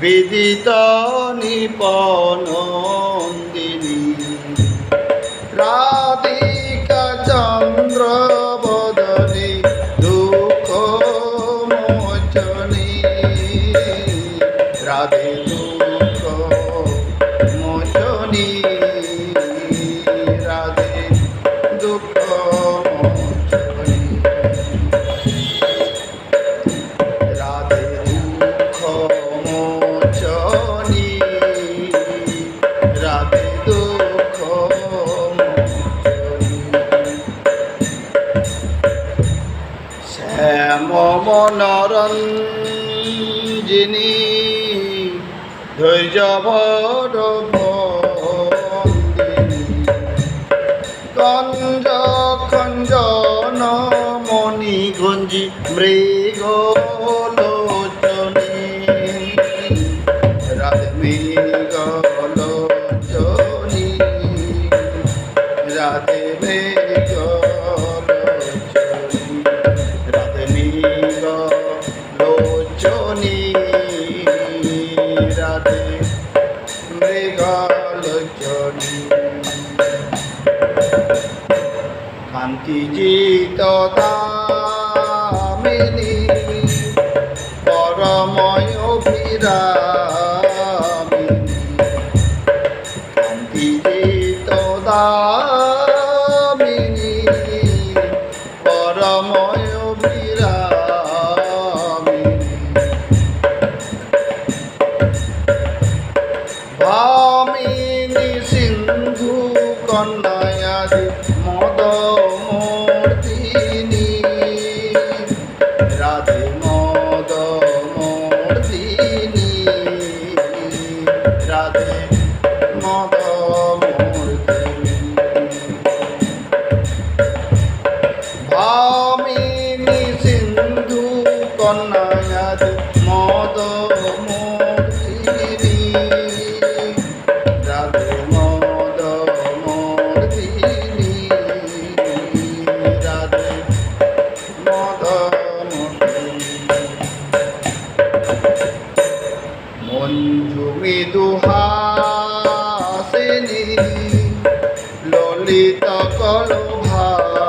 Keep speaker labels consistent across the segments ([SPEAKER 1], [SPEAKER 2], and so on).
[SPEAKER 1] বিদিত নিপনন্দিনী মোচনী রাধে দুঃখ শ্যাম মনোরঞ্জিনী ধৈর্য ভর কঞ্জ খঞ্জন গুঞ্জি মৃগ রাধে মৃগ রাধে মৃগ লোচনী রাধে মৃগ কান্তি জিত দামিনী পরময় অভিরামিনী ভামিনী সিন্ধু কন্যায়াদি Allah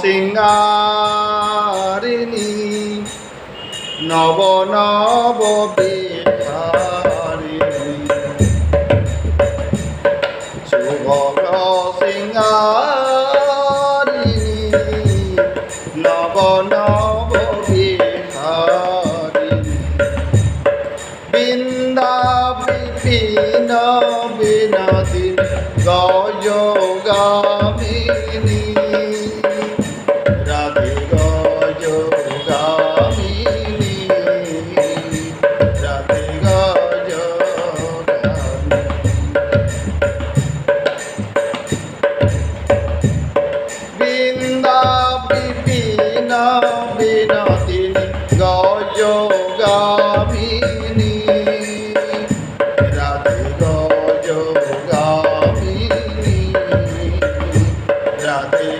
[SPEAKER 1] সিঙ্গারিণী নব নব বিহারিণী শুভগ সিঙ্গারিণী নব নব বিহারিণী বৃন্দা বিপিন বিনদিন গজগামিনী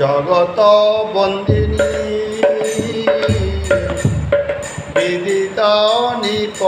[SPEAKER 1] জগত বন্দিনী। বিদিত নিপ